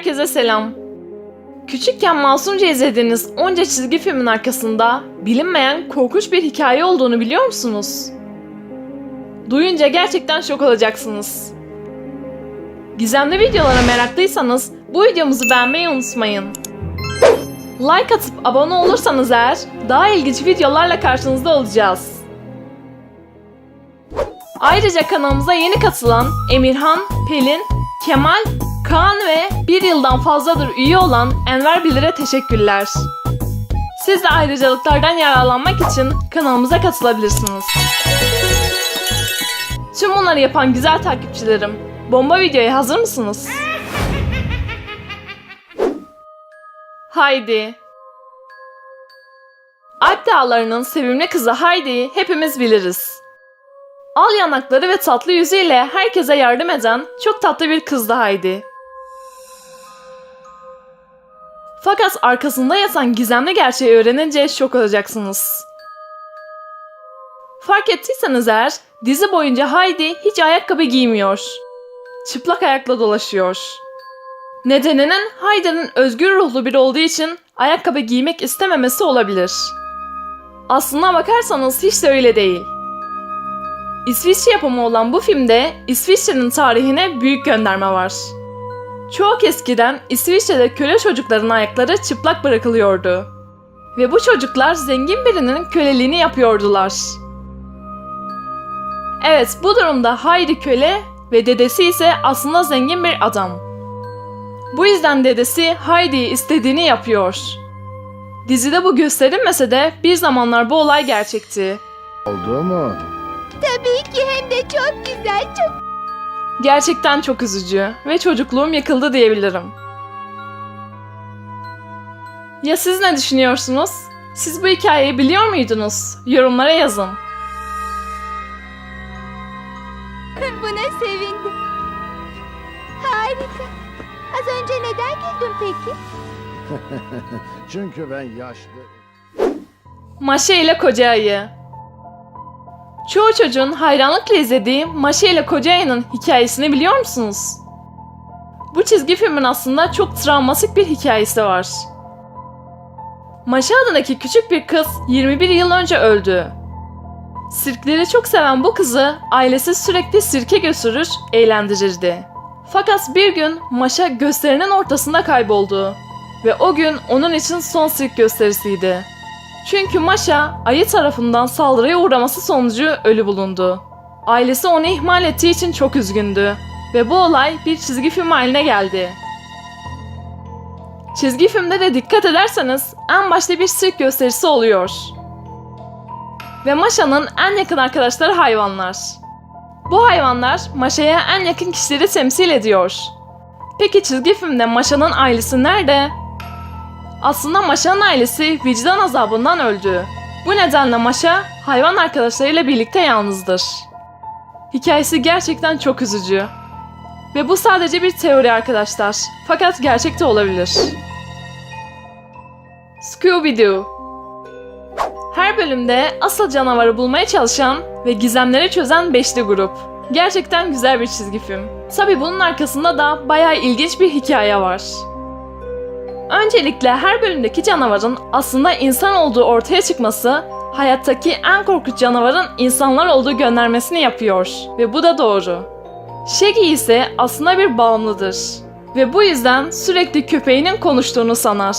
Herkese selam. Küçükken masumca izlediğiniz onca çizgi filmin arkasında bilinmeyen korkunç bir hikaye olduğunu biliyor musunuz? Duyunca gerçekten şok olacaksınız. Gizemli videolara meraklıysanız bu videomuzu beğenmeyi unutmayın. Like atıp abone olursanız eğer daha ilginç videolarla karşınızda olacağız. Ayrıca kanalımıza yeni katılan Emirhan, Pelin, Kemal, Kaan ve bir yıldan fazladır üye olan Enver Bilir'e teşekkürler. Siz de ayrıcalıklardan yararlanmak için kanalımıza katılabilirsiniz. Tüm bunları yapan güzel takipçilerim, bomba videoya hazır mısınız? Haydi. Alp Dağları'nın sevimli kızı Heidi'yi hepimiz biliriz. Al yanakları ve tatlı yüzüyle herkese yardım eden çok tatlı bir kızdı Heidi. Fakat arkasında yatan gizemli gerçeği öğrenince şok olacaksınız. Fark ettiyseniz eğer dizi boyunca Heidi hiç ayakkabı giymiyor. Çıplak ayakla dolaşıyor. Nedeninin Heidi'nin özgür ruhlu biri olduğu için ayakkabı giymek istememesi olabilir. Aslına bakarsanız hiç de öyle değil. İsviçre yapımı olan bu filmde İsviçre'nin tarihine büyük gönderme var. Çok eskiden İsviçre'de köle çocukların ayakları çıplak bırakılıyordu. Ve bu çocuklar zengin birinin köleliğini yapıyordular. Evet bu durumda Heidi köle ve dedesi ise aslında zengin bir adam. Bu yüzden dedesi Heidi'yi istediğini yapıyor. Dizide bu gösterilmese de bir zamanlar bu olay gerçekti. Oldu mu? Tabii ki hem de çok güzel, çok Gerçekten çok üzücü ve çocukluğum yıkıldı diyebilirim. Ya siz ne düşünüyorsunuz? Siz bu hikayeyi biliyor muydunuz? Yorumlara yazın. buna sevindim. Harika. Az önce neden güldün peki? Çünkü ben yaşlı. Maşe ile Koca Ayı Çoğu çocuğun hayranlıkla izlediği Maşe ile Koca Ayı'nın hikayesini biliyor musunuz? Bu çizgi filmin aslında çok travmatik bir hikayesi var. Maşe adındaki küçük bir kız 21 yıl önce öldü. Sirkleri çok seven bu kızı ailesi sürekli sirke götürür, eğlendirirdi. Fakat bir gün Maşa gösterinin ortasında kayboldu. Ve o gün onun için son sirk gösterisiydi. Çünkü Maşa ayı tarafından saldırıya uğraması sonucu ölü bulundu. Ailesi onu ihmal ettiği için çok üzgündü ve bu olay bir çizgi film haline geldi. Çizgi filmde de dikkat ederseniz en başta bir sirk gösterisi oluyor. Ve Maşa'nın en yakın arkadaşları hayvanlar. Bu hayvanlar Maşa'ya en yakın kişileri temsil ediyor. Peki çizgi filmde Maşa'nın ailesi nerede? Aslında Maşa'nın ailesi vicdan azabından öldü. Bu nedenle Maşa hayvan arkadaşlarıyla birlikte yalnızdır. Hikayesi gerçekten çok üzücü. Ve bu sadece bir teori arkadaşlar. Fakat gerçekte olabilir. Scooby-Doo Her bölümde asıl canavarı bulmaya çalışan ve gizemleri çözen beşli grup. Gerçekten güzel bir çizgi film. Tabi bunun arkasında da bayağı ilginç bir hikaye var. Öncelikle her bölümdeki canavarın aslında insan olduğu ortaya çıkması hayattaki en korkunç canavarın insanlar olduğu göndermesini yapıyor ve bu da doğru. Shaggy ise aslında bir bağımlıdır ve bu yüzden sürekli köpeğinin konuştuğunu sanar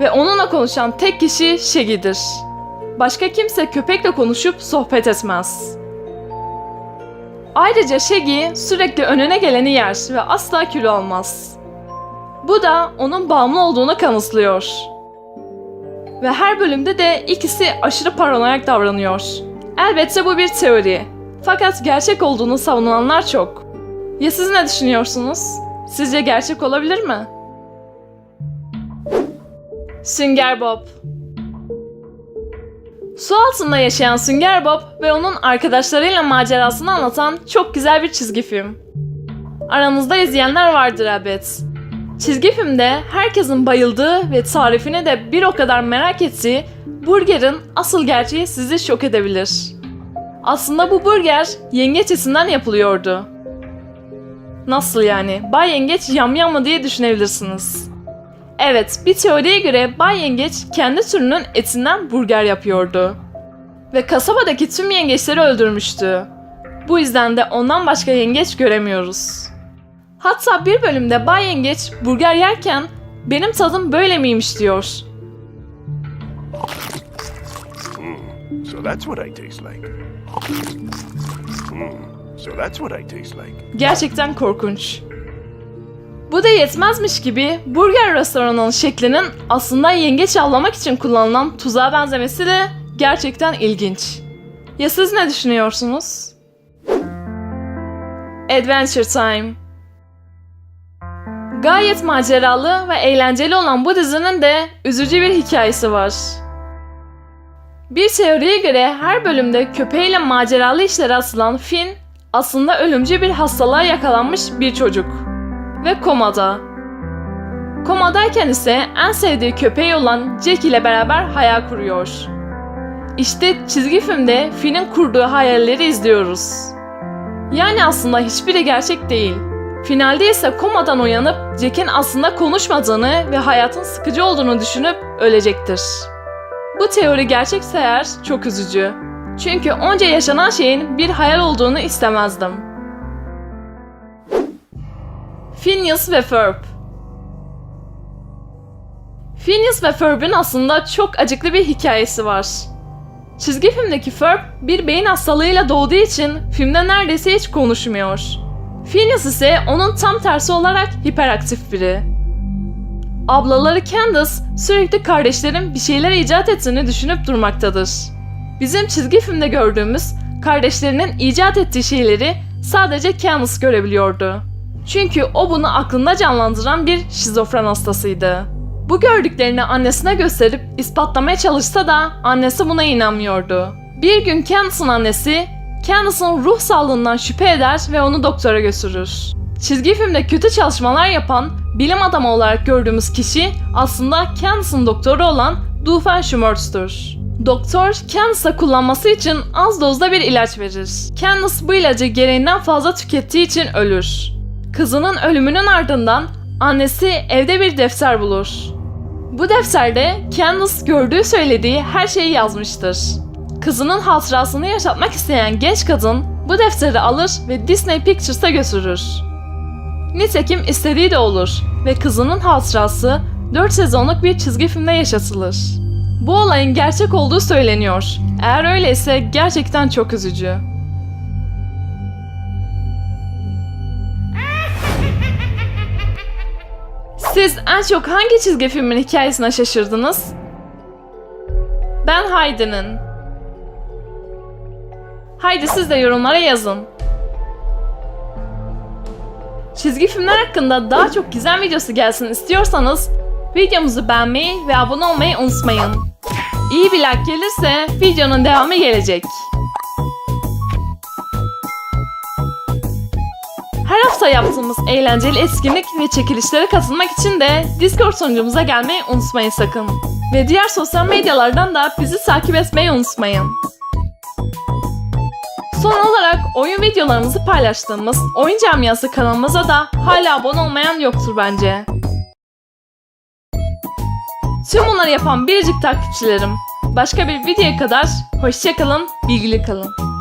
ve onunla konuşan tek kişi Shaggy'dir. Başka kimse köpekle konuşup sohbet etmez. Ayrıca Shaggy sürekli önüne geleni yer ve asla kilo almaz. Bu da onun bağımlı olduğunu kanıtlıyor. Ve her bölümde de ikisi aşırı paranoyak davranıyor. Elbette bu bir teori. Fakat gerçek olduğunu savunanlar çok. Ya siz ne düşünüyorsunuz? Sizce gerçek olabilir mi? Sünger Bob Su altında yaşayan Sünger Bob ve onun arkadaşlarıyla macerasını anlatan çok güzel bir çizgi film. Aranızda izleyenler vardır elbet. Çizgi filmde herkesin bayıldığı ve tarifini de bir o kadar merak ettiği burgerin asıl gerçeği sizi şok edebilir. Aslında bu burger yengeç etinden yapılıyordu. Nasıl yani? Bay Yengeç yamyam mı diye düşünebilirsiniz. Evet, bir teoriye göre Bay Yengeç kendi türünün etinden burger yapıyordu. Ve kasabadaki tüm yengeçleri öldürmüştü. Bu yüzden de ondan başka yengeç göremiyoruz. Hatta bir bölümde Bay Yengeç burger yerken benim tadım böyle miymiş diyor. So that's what I taste like. Hmm. So that's what I taste like. Gerçekten korkunç. Bu da yetmezmiş gibi burger restoranının şeklinin aslında yengeç avlamak için kullanılan tuzağa benzemesi de gerçekten ilginç. Ya siz ne düşünüyorsunuz? Adventure Time Gayet maceralı ve eğlenceli olan bu dizinin de üzücü bir hikayesi var. Bir teoriye göre her bölümde köpeğiyle maceralı işlere asılan Finn aslında ölümcül bir hastalığa yakalanmış bir çocuk. Ve komada. Komadayken ise en sevdiği köpeği olan Jack ile beraber hayal kuruyor. İşte çizgi filmde Finn'in kurduğu hayalleri izliyoruz. Yani aslında hiçbiri gerçek değil. Finalde ise komadan uyanıp Jack'in aslında konuşmadığını ve hayatın sıkıcı olduğunu düşünüp ölecektir. Bu teori gerçekse eğer çok üzücü. Çünkü onca yaşanan şeyin bir hayal olduğunu istemezdim. Phineas ve Ferb Phineas ve Ferb'in aslında çok acıklı bir hikayesi var. Çizgi filmdeki Ferb bir beyin hastalığıyla doğduğu için filmde neredeyse hiç konuşmuyor. Phineas ise onun tam tersi olarak hiperaktif biri. Ablaları Candace sürekli kardeşlerin bir şeyler icat ettiğini düşünüp durmaktadır. Bizim çizgi filmde gördüğümüz kardeşlerinin icat ettiği şeyleri sadece Candace görebiliyordu. Çünkü o bunu aklında canlandıran bir şizofren hastasıydı. Bu gördüklerini annesine gösterip ispatlamaya çalışsa da annesi buna inanmıyordu. Bir gün Candace'ın annesi Candace'ın ruh sağlığından şüphe eder ve onu doktora götürür. Çizgi filmde kötü çalışmalar yapan bilim adamı olarak gördüğümüz kişi aslında Candace'ın doktoru olan Doofenshmirtz'tür. Doktor Candace'a kullanması için az dozda bir ilaç verir. Candace bu ilacı gereğinden fazla tükettiği için ölür. Kızının ölümünün ardından annesi evde bir defter bulur. Bu defterde Candace gördüğü söylediği her şeyi yazmıştır. Kızının hatırasını yaşatmak isteyen genç kadın bu defteri alır ve Disney Pictures'a götürür. Nitekim istediği de olur ve kızının hatırası 4 sezonluk bir çizgi filmde yaşatılır. Bu olayın gerçek olduğu söyleniyor. Eğer öyleyse gerçekten çok üzücü. Siz en çok hangi çizgi filmin hikayesine şaşırdınız? Ben Haydi'nin. Haydi siz de yorumlara yazın. Çizgi filmler hakkında daha çok gizem videosu gelsin istiyorsanız videomuzu beğenmeyi ve abone olmayı unutmayın. İyi bir like gelirse videonun devamı gelecek. Her hafta yaptığımız eğlenceli etkinlik ve çekilişlere katılmak için de Discord sunucumuza gelmeyi unutmayın sakın. Ve diğer sosyal medyalardan da bizi takip etmeyi unutmayın. Son olarak oyun videolarımızı paylaştığımız Oyun Camiası kanalımıza da hala abone olmayan yoktur bence. Tüm bunları yapan biricik takipçilerim. Başka bir videoya kadar hoşçakalın, bilgili kalın.